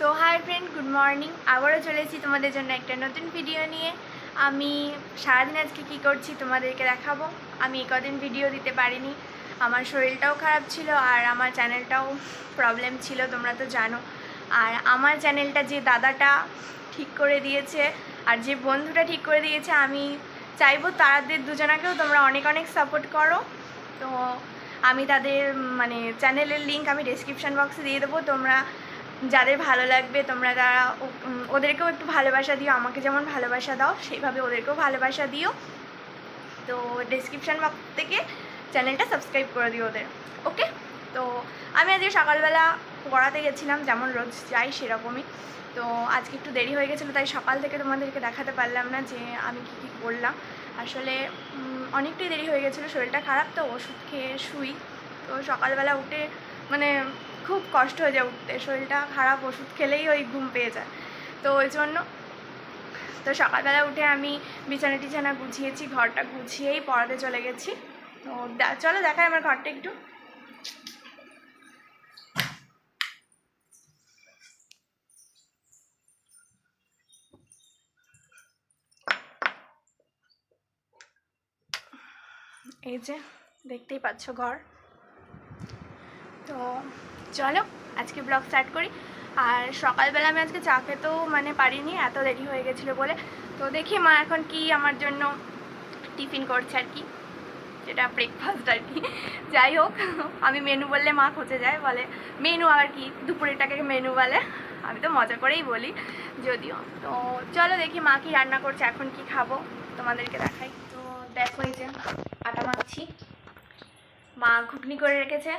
তো hi friend, good morning. আবারও চলে এসেছি তোমাদের জন্য একটা নতুন ভিডিও নিয়ে। আমি সারাদিন আজকে কী করছি তোমাদেরকে দেখাবো। আমি কদিন ভিডিও দিতে পারিনি। আমার শরীরটাও খারাপ ছিল আর আমার চ্যানেলটাও প্রবলেম ছিল, তোমরা তো জানো। আর আমার চ্যানেলটা যে দাদাটা ঠিক করে দিয়েছে আর যে বন্ধুটা ঠিক করে দিয়েছে, আমি চাইব তাদের দুজনাকেও তোমরা অনেক অনেক সাপোর্ট করো। তো আমি তাদের মানে চ্যানেলের লিঙ্ক আমি ডেসক্রিপশন বক্সে দিয়ে দেবো। তোমরা যাদের ভালো লাগবে, তোমরা তারা ওদেরকেও একটু ভালোবাসা দিও, আমাকে যেমন ভালোবাসা দাও, সেইভাবে ওদেরকেও ভালোবাসা দিও। তো ডেসক্রিপশন বক্স থেকে চ্যানেলটা সাবস্ক্রাইব করে দিও ওদের ওকে তো আমি আজকে সকালবেলা পড়াতে গেছিলাম, যেমন রোজ যাই সেরকমই। তো আজকে একটু দেরি হয়ে গেছিল, তাই সকাল থেকে তোমাদেরকে দেখাতে পারলাম না যে আমি কী কী করলাম। আসলে অনেকটাই দেরি হয়ে গেছিল, শরীরটা খারাপ, তো ওষুধ খেয়ে শুই। তো সকালবেলা উঠে মানে খুব কষ্ট হয়ে যায় উঠতে। শরীরটা খারাপ, ওষুধ খেলেই ওই ঘুম পেয়ে যায়। তো ওই জন্য তো সকালবেলা উঠে আমি বিছানা টিছানা গুছিয়েছি, ঘরটা গুছিয়েই পড়াতে চলে গেছি। তো চলো দেখাই আমার ঘরটা একটু। এই যে, দেখতেই পাচ্ছ ঘর। তো চলো, আজকে ব্লগ স্টার্ট করি। আর সকালবেলা আমি আজকে চা খেতেও মানে পারিনি, এত দেরি হয়ে গেছিল বলে। তো দেখি মা এখন কি আমার জন্য টিফিন করছে আর কি। যেটা ব্রেকফাস্ট আর কি। যাই হোক, আমি মেনু বললে মা খোঁজে যায়, বলে মেনু আর কি? দুপুরেরটাকে মেনু বলে। আমি তো মজা করেই বলি, যদিও। তো চলো দেখি মা কি রান্না করছে, এখন কি খাব? তোমাদেরকে দেখাই। তো দেখো এই যে আটা মাখছি। মা ঘুগনি করে রেখেছে।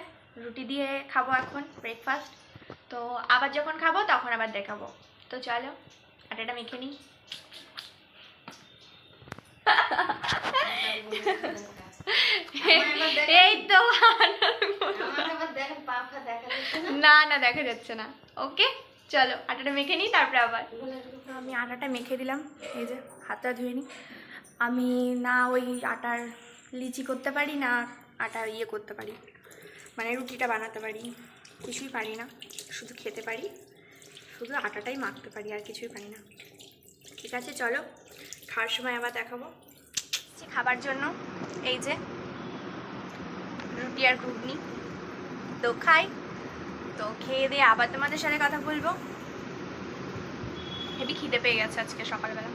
রুটি দিয়ে খাব এখন ব্রেকফাস্ট তো আবার যখন খাব, তখন আবার দেখাবো। তো চলো, আটাটা মেখে নিই। এই তো, না না, দেখা যাচ্ছে না। ওকে চলো, আটাটা মেখে নিই, তারপরে আবার। আমি আটাটা মেখে দিলাম, এই যে, হাতটা ধুয়ে নিই। আমি না ওই আটার লিচি করতে পারি, না আটার ইয়ে করতে পারি। মানে রুটিটা বানাতে পারি, কিছুই পারি না, শুধু খেতে পারি, শুধু আটাটাই মাখতে পারি, আর কিছুই পারি না। ঠিক আছে, চলো, খাওয়ার সময় আবার দেখাবো। খাবার জন্য, এই যে, রুটি আর ঘুগনি। তো খাই, তো খেয়ে দিয়ে আবার তোমাদের সাথে কথা বলব। হেবি খিদে পেয়ে গেছে আজকে সকালবেলা।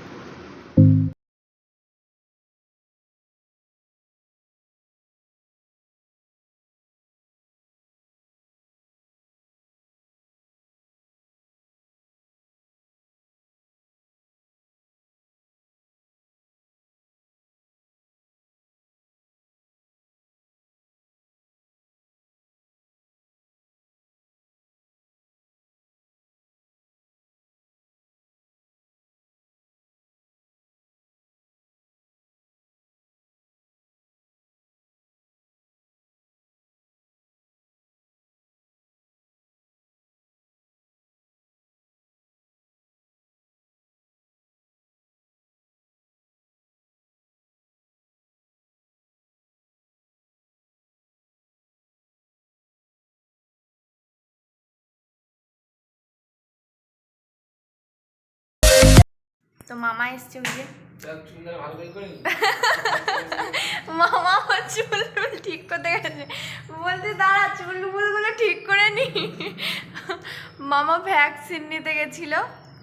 তো মামা এসছে ওই যে। মামা চুল টুল ঠিক করতে গেছে। বলতে দাঁড়া চুল ফুলগুলো ঠিক করে নি। মামা ভ্যাকসিন নিতে গেছিল।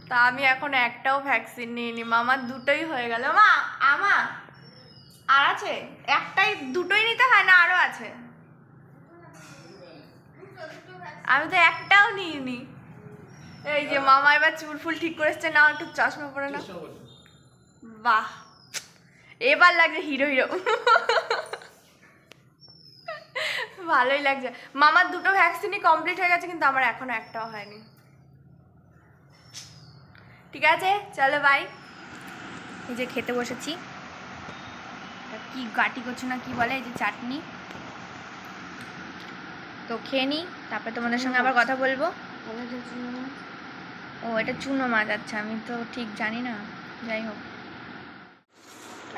তা আমি এখন একটাও ভ্যাকসিন নিইনি। মামার দুটোই হয়ে গেল। মা আমা আর আছে? একটাই দুটোই নিতে হয় না আরও আছে? আমি তো একটাও নিইনি। এই যে মামা এবার চুল ফুল ঠিক করে এসছে না একটু চশমা পরে না বাহ। এবার লাগছে হিরো হিরো ভালোই লাগছে। মামার দুটো ভ্যাকসিনই কমপ্লিট হয়ে গেছে কিন্তু আমার এখনও একটাও হয়নি। ঠিক আছে চলো বাই এই যে খেতে বসেছি। এটা কি গাটি করছ না কি বলে এই যে চাটনি। তো খেয়ে নিই তারপরে তোমাদের সঙ্গে আবার কথা বলব। ও এটা চুনো মাছ আচ্ছা আমি তো ঠিক জানি না। যাই হোক।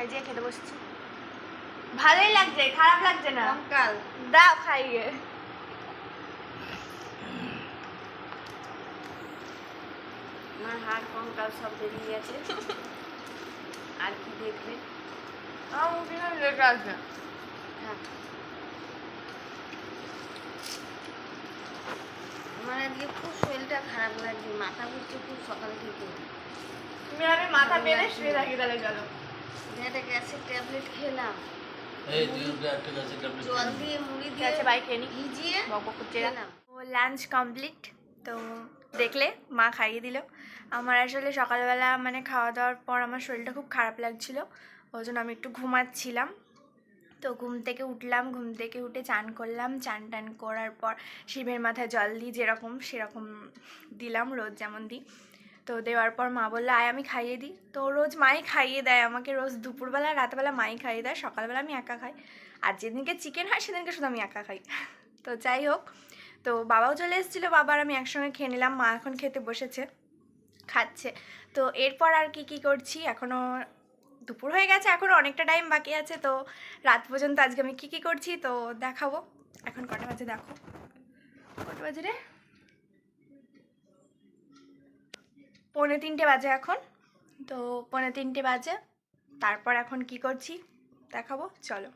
এই যে খেতে বসেছি। ভালোই লাগছে খারাপ লাগছে না? কাল দাও খাইয়ে আমার হাড় কঙ্কাল সব বেরিয়ে গেছে। আর কি দেখবে? আমার মুখে না লেগে আছে থাক। আমার আজকে খুব শরীরটা খারাপ লাগছে মাথা ঘুরছে খুব সকাল থেকে তুমি আমি মাথা পেলে শুয়ে থাকি তাহলে চলো। একটা গ্যাসের ট্যাবলেট খেলাম। জল দিয়ে মুড়ি দিয়ে আছে বাই খেয়ে নি। ভিজিয়ে। খেলাম। ও লাঞ্চ কমপ্লিট তো দেখলে মা খাইয়ে দিল। আমার আসলে সকালবেলা মানে খাওয়া দাওয়ার পর আমার শরীরটা খুব খারাপ লাগছিল ওই জন্য আমি একটু ঘুমাচ্ছিলাম। তো ঘুম থেকে উঠলাম, ঘুম থেকে উঠে চান করলাম। চান টান করার পর শিবের মাথায় জল দিই যেরকম সেরকম দিলাম রোজ যেমন দিই। তো দেওয়ার পর মা বলল, আয়, আমি খাইয়ে দিই। তো রোজ মাই খাইয়ে দেয়, আমাকে রোজ দুপুরবেলা, রাতবেলা মাই খাইয়ে দেয়, সকালবেলা আমি একা খাই। আর যেদিনকে চিকেন হয়, সেদিনকে শুধু আমি একা খাই। তো যাই হোক, তো বাবাও চলে এসেছিল বাবার আমি একসঙ্গে খেয়ে নিলাম, মা এখন খেতে বসেছে, খাচ্ছে। তো এরপর আর কি কি করছি? এখনও দুপুর হয়ে গেছে, এখন অনেকটা টাইম বাকি আছে, তো রাত পর্যন্ত আজকে আমি কী কী করছি, তো দেখাবো। এখন কটা বাজে দেখো। কটা বাজে রে? পৌনে তিনটে বাজে এখন, তো পৌনে তিনটে বাজে। তারপর এখন কি করছি, দেখাবো, চলো।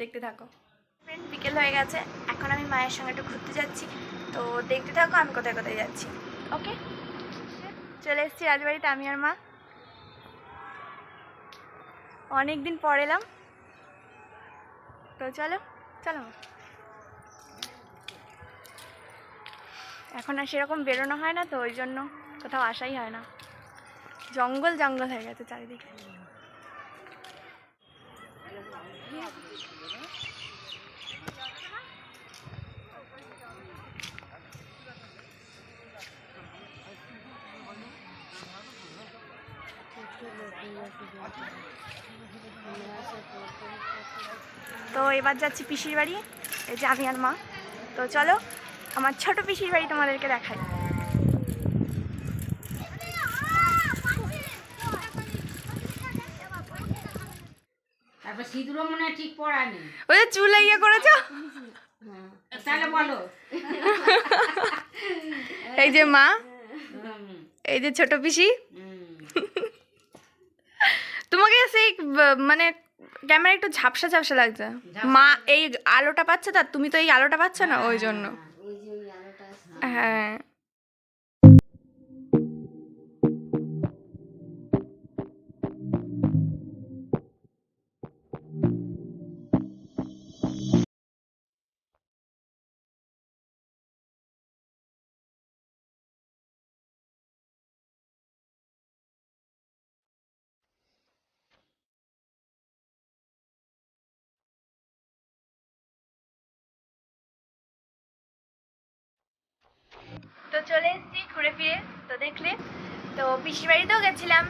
দেখতে থাকো। ফ্রেন্ড বিকেল হয়ে গেছে, এখন আমি মায়ের সঙ্গে একটু ঘুরতে যাচ্ছি, তো দেখতে থাকো, আমি কোথায় কোথায় যাচ্ছি। ওকে চলে এসেছি রাজবাড়িতে, আমি আর মা। অনেক দিন পর এলাম। তো চলো চলো। এখন আর সেরকম বেরোনো হয় না তো, ওই জন্য কোথাও আসাই হয় না। জঙ্গল জঙ্গল হয়ে গেছে চারিদিকে। তো এবার যাচ্ছি পিসির বাড়ি। এই যে আমি আর মা। তো চলো আমার ছোট পিসির বাড়ি তোমাদেরকে দেখাই। তারপর সিঁদুরও মনে ঠিক পড়া ওই যে চুল ইয়ে করেছ? তাহলে বলো। এই যে মা এই যে ছোট পিসি। তোমাকে সেই মানে ক্যামেরা একটু ঝাপসা ঝাপসা লাগছে। মা এই আলোটা পাচ্ছে তা তুমি তো এই আলোটা পাচ্ছ না? ওই জন্য। ওই যে ওই আলোটা আসছে। হ্যাঁ। চলে এসেছি ঘুরে ফিরে, তো দেখলে। তো পিসির বাড়িতেও গেছিলাম।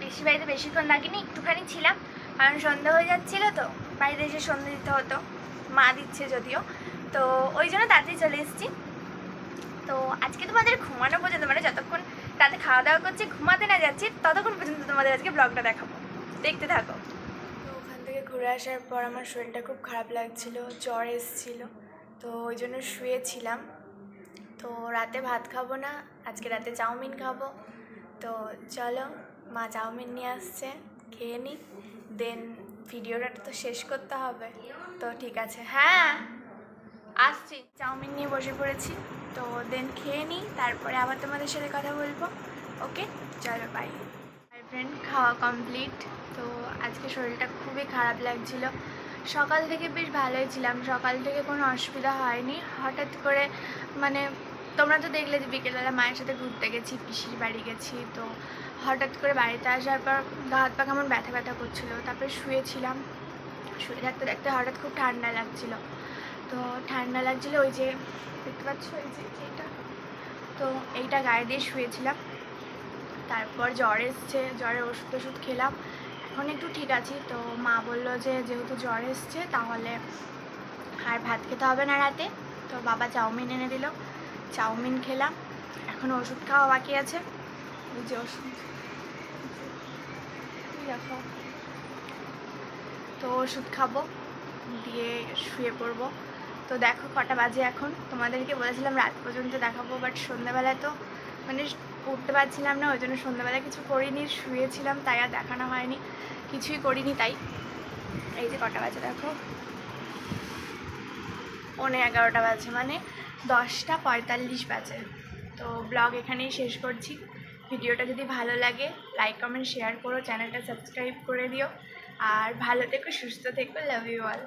পিসির বাড়িতে বেশিক্ষণ থাকিনি একটুখানি ছিলাম, কারণ সন্ধ্যা হয়ে যাচ্ছিল তো। বাড়িতে এসে সন্ধ্যা দিতে হতো, মা দিচ্ছে যদিও। তো ওই জন্য তাড়াতাড়ি চলে এসেছি। তো আজকে তোমাদের ঘুমানো পর্যন্ত মানে যতক্ষণ রাতে খাওয়া দাওয়া করছি, ঘুমাতে না যাচ্ছি, ততক্ষণ পর্যন্ত তোমাদের আজকে ব্লগটা দেখাবো। দেখতে থাকো। তো ওখান থেকে ঘুরে আসার পর আমার শরীরটা খুব খারাপ লাগছিল, জ্বর এসেছিল। তো ওই জন্য শুয়েছিলাম। তো রাতে ভাত খাব না, আজকে রাতে চাউমিন খাব। তো চলো, মা চাউমিন নিয়ে আসছে, খেয়ে নিই দেন ভিডিওটা তো শেষ করতে হবে। তো ঠিক আছে হ্যাঁ আসছি, চাউমিন নিয়ে বসে পড়েছি। তো দেন খেয়ে নিই তারপরে আবার তোমাদের সাথে কথা বলব। ওকে চলো বাই হাই ফ্রেন্ড খাওয়া কমপ্লিট তো আজকে শরীরটা খুবই খারাপ লাগছিল। সকাল থেকে বেশ ভালোই ছিলাম। সকাল থেকে কোনো অসুবিধা হয়নি। হঠাৎ করে মানে তোমরা তো দেখলে যে বিকেলবেলা মায়ের সাথে ঘুরতে গেছি, পিসির বাড়ি গেছি, তো হঠাৎ করে বাড়িতে আসার পর গা হাত পা কেমন ব্যথা ব্যথা করছিল। তারপরে শুয়েছিলাম। শুয়ে থাকতে থাকতে হঠাৎ খুব ঠান্ডা লাগছিল। তো ঠান্ডা লাগছিল ওই যে, দেখতে পাচ্ছ এই যে এইটা? তো এইটা গায়ে দিয়ে শুয়েছিলাম। তারপর জ্বর এসছে, জ্বরের ওষুধ টষুধ খেলাম। এখন একটু ঠিক আছি। তো মা বলল যে, যেহেতু জ্বর এসছে, তাহলে আর ভাত খেতে হবে না রাতে। তো বাবা চাউমিন এনে দিল। চাউমিন খেলাম। এখন ওষুধ খাওয়া বাকি আছে। ওই যে ওষুধ। দেখো। তো ওষুধ খাব, দিয়ে শুয়ে পড়ব। তো দেখো কটা বাজে এখন। তোমাদেরকে বলেছিলাম রাত পর্যন্ত দেখাবো বাট সন্ধ্যাবেলায় তো মানে উঠতে পারছিলাম না ওই জন্য সন্ধ্যাবেলা কিছু করিনি, শুয়েছিলাম, তাই আর দেখানো হয়নি। কিছুই করিনি তাই। এই যে কটা বাজে দেখো। পৌনে এগারোটা বাজে মানে। দশটা পঁয়তাল্লিশ বাজে। তো ব্লগ এখানেই শেষ করছি। ভিডিওটা যদি ভালো লাগে লাইক কমেন্ট শেয়ার করো চ্যানেলটা সাবস্ক্রাইব করে দিও। আর ভালো থেকো, সুস্থ থেকো লাভ ইউ অল